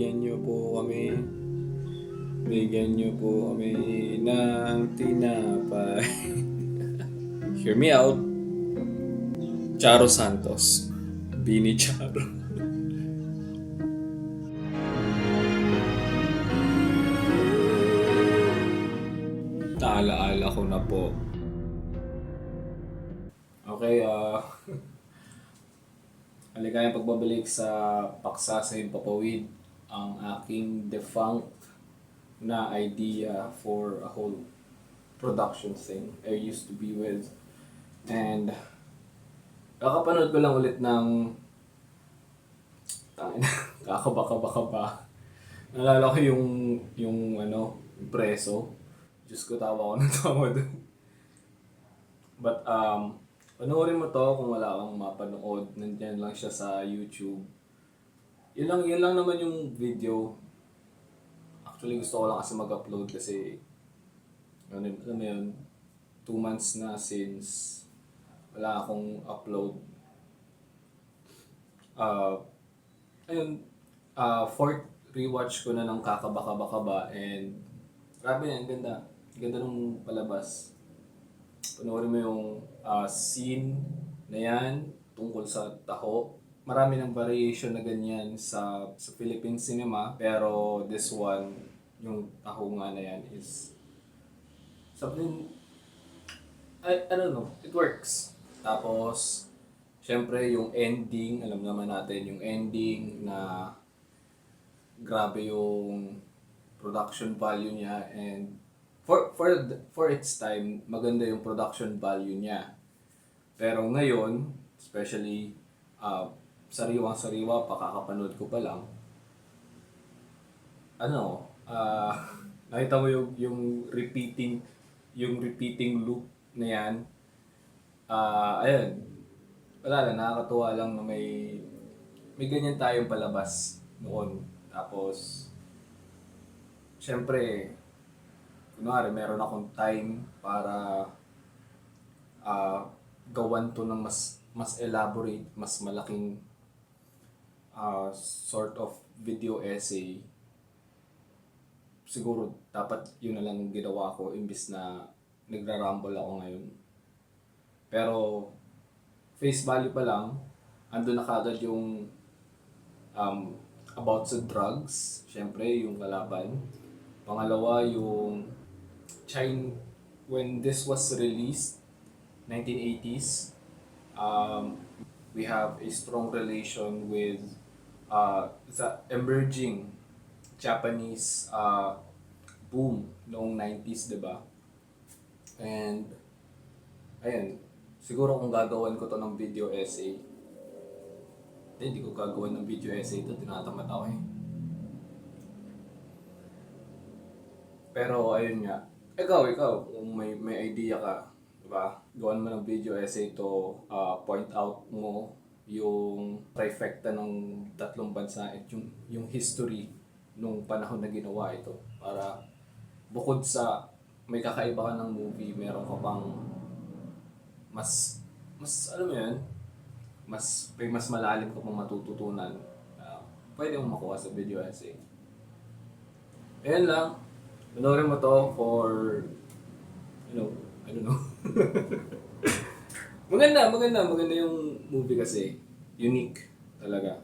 Bigyan niyo po kami. Bigyan niyo po kami ng tinapay. Hear me out. Charo Santos. Bini Charo. Naalaala ko na po. Okay, ah... Maligayang pagbabalik sa paksa sa Himpapawid, ang aking defunct na idea for a whole production thing I used to be with. And kakapanood ko lang ulit ng tangin kakabaka-baka ba. Nalala ko yung yung ano, preso. Diyos ko tawa ko ng tawa doon. But um, panoorin mo to kung wala kang mapanood. Nandiyan lang siya sa YouTube. Yun lang, yun lang naman yung video. Actually gusto ko lang kasi mag-upload kasi ano, ano mo yun, two months na since wala akong upload. Uh, ayun, uh, fourth rewatch ko na ng Kakabaka-Baka ba and grabe yan, ganda. Ganda nung palabas. Panoorin mo yung ah, scene na yan tungkol sa taho. Marami ng variation na ganyan sa, sa Philippine cinema. Pero this one, yung taho nga na yan is something, I, I don't know, it works. Tapos, syempre yung ending, alam naman natin yung ending na grabe yung production value niya and for for for its time maganda yung production value niya pero ngayon especially uh, sariwang sariwa pakakapanood ko pa lang. Ano ah nakita mo yung yung repeating yung repeating loop na yan? Ah ayun. Wala lang nakakatuwa lang na may may ganyan tayong palabas noon. Tapos syempre kunwari meron akong time para ah gawan to ng mas mas elaborate, mas malaking ah, sort of video essay. Siguro dapat yun na lang ginawa ko imbis na nagra-rumble ako ngayon. Pero face value pa lang, ando na kagad yung um, about sa drugs, syempre yung kalaban. Pangalawa yung China, when this was released, 1980s, um, we have a strong relation with uh, the emerging Japanese uh, boom noong 90s, di ba? And, ayun, siguro kung gagawan ko to ng video essay, eh, hindi ko gagawan ng video essay ito, tinatamad ako eh. Pero ayun nga, ikaw, ikaw, kung may, may idea ka, di ba? Gawan mo ng video essay to uh, point out mo yung trifecta ng tatlong bansa at yung, yung history nung panahon na ginawa ito. Para bukod sa may kakaiba ka ng movie, meron ka pang mas, mas, ano mo yan, mas, may mas malalim ka pang matututunan. Uh, pwede mong makuha sa video essay. Ayan lang. Panoorin mo to for, you know, I don't know. maganda, maganda, maganda yung movie kasi. Unique talaga.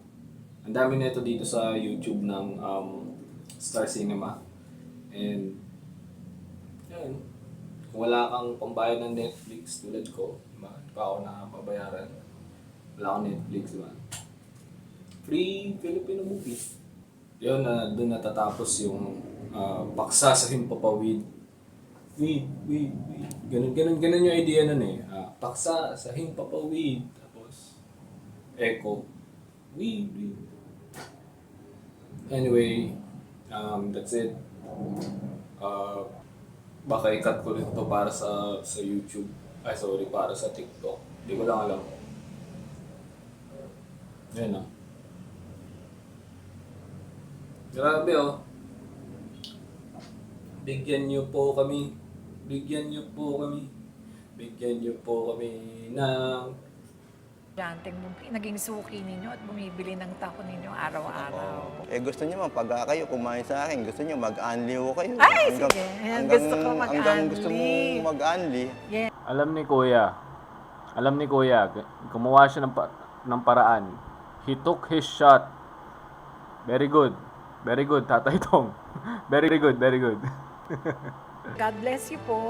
Ang dami na ito dito sa YouTube ng um, Star Cinema. And, yun. Kung wala kang pambayad ng Netflix tulad ko, diba? Hindi pa ako nakapabayaran. Wala akong Netflix, diba? Free Filipino movies. Yun, na doon natatapos yung ah, paksa sa himpapawid. Weed, weed, weed. Ganun, ganun, ganun yung idea nun eh. Ah, paksa sa himpapawid. Tapos, echo. Weed, weed. Anyway, um, that's it. Uh, baka i-cut ko rin to para sa sa YouTube. Ay, sorry, para sa TikTok. Hindi ko lang alam. Yan ah. Grabe oh. Bigyan niyo po kami. Bigyan niyo po kami. Bigyan niyo po kami ng Danteng naging suki ninyo at bumibili ng taho ninyo araw-araw. Eh gusto niyo man pag kayo kumain sa akin, gusto niyo mag-unli ko kayo. Ay, sige. Ayan, gusto ko Hanggang gusto mo mag-unli. mag-unli. Yeah. Alam ni Kuya, alam ni Kuya, gumawa siya ng, pa- ng paraan. He took his shot. Very good. Very good, Tatay Tong. Very good, very good. God bless you po.